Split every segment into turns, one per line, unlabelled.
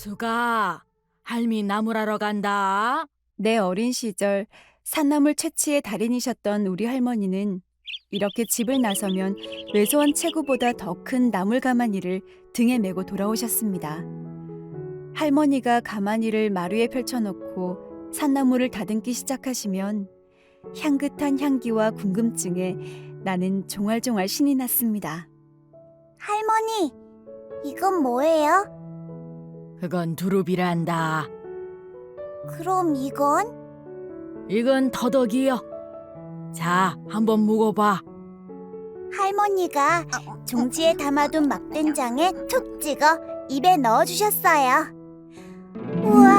수가 할미 나무라러 간다.
내 어린 시절 산나물 채취의 달인이셨던 우리 할머니는 이렇게 집을 나서면 외소한 체구보다 더 큰 나물 가마니를 등에 메고 돌아오셨습니다. 할머니가 가마니를 마루에 펼쳐놓고 산나물을 다듬기 시작하시면 향긋한 향기와 궁금증에 나는 종알종알 신이 났습니다.
할머니, 이건 뭐예요?
그건 두릅이란다.
그럼 이건?
이건 더덕이요. 자, 한번 묵어봐.
할머니가 종지에 담아둔 막된장에 툭 찍어 입에 넣어주셨어요. 우와,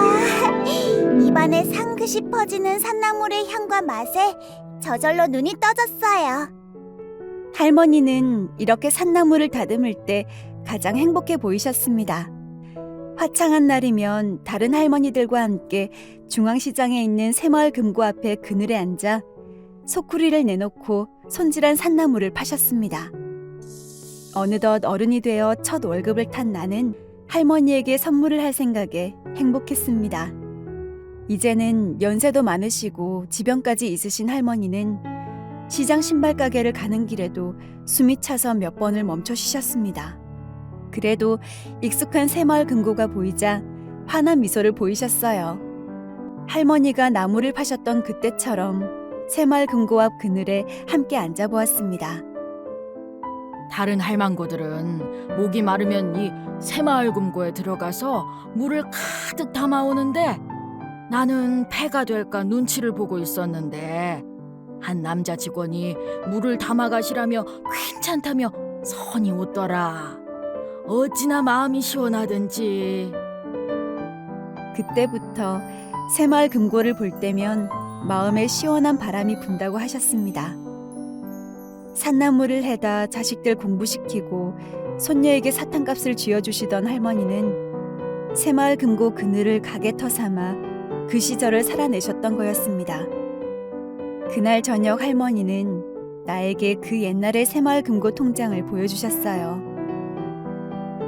입안에 상긋이 퍼지는 산나물의 향과 맛에 저절로 눈이 떠졌어요.
할머니는 이렇게 산나물을 다듬을 때 가장 행복해 보이셨습니다. 화창한 날이면 다른 할머니들과 함께 중앙시장에 있는 새마을 금고 앞에 그늘에 앉아 소쿠리를 내놓고 손질한 산나물을 파셨습니다. 어느덧 어른이 되어 첫 월급을 탄 나는 할머니에게 선물을 할 생각에 행복했습니다. 이제는 연세도 많으시고 지병까지 있으신 할머니는 시장 신발 가게를 가는 길에도 숨이 차서 몇 번을 멈춰 쉬셨습니다. 그래도 익숙한 새마을 금고가 보이자 환한 미소를 보이셨어요. 할머니가 나무를 파셨던 그때처럼 새마을 금고 앞 그늘에 함께 앉아 보았습니다.
다른 할망구들은 목이 마르면 이 새마을 금고에 들어가서 물을 가득 담아오는데 나는 폐가 될까 눈치를 보고 있었는데 한 남자 직원이 물을 담아가시라며 괜찮다며 선이 웃더라. 어찌나 마음이 시원하든지.
그때부터 새마을 금고를 볼 때면 마음에 시원한 바람이 분다고 하셨습니다. 산나물을 해다 자식들 공부시키고 손녀에게 사탕값을 쥐어주시던 할머니는 새마을 금고 그늘을 가게터 삼아 그 시절을 살아내셨던 거였습니다. 그날 저녁 할머니는 나에게 그 옛날의 새마을 금고 통장을 보여주셨어요.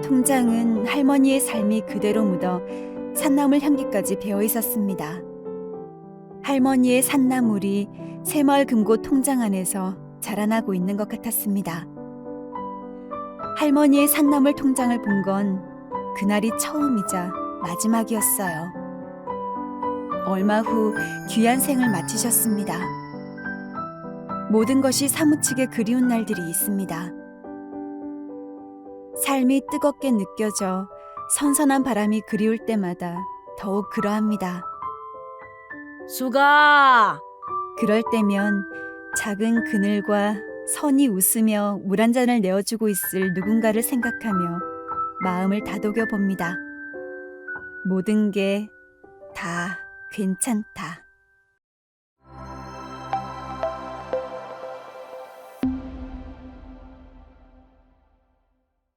통장은 할머니의 삶이 그대로 묻어 산나물 향기까지 배어 있었습니다. 할머니의 산나물이 새마을 금고 통장 안에서 자라나고 있는 것 같았습니다. 할머니의 산나물 통장을 본 건 그날이 처음이자 마지막이었어요. 얼마 후 귀한 생을 마치셨습니다. 모든 것이 사무치게 그리운 날들이 있습니다. 삶이 뜨겁게 느껴져 선선한 바람이 그리울 때마다 더욱 그러합니다.
수가!
그럴 때면 작은 그늘과 선이 웃으며 물 한 잔을 내어주고 있을 누군가를 생각하며 마음을 다독여 봅니다. 모든 게 다 괜찮다.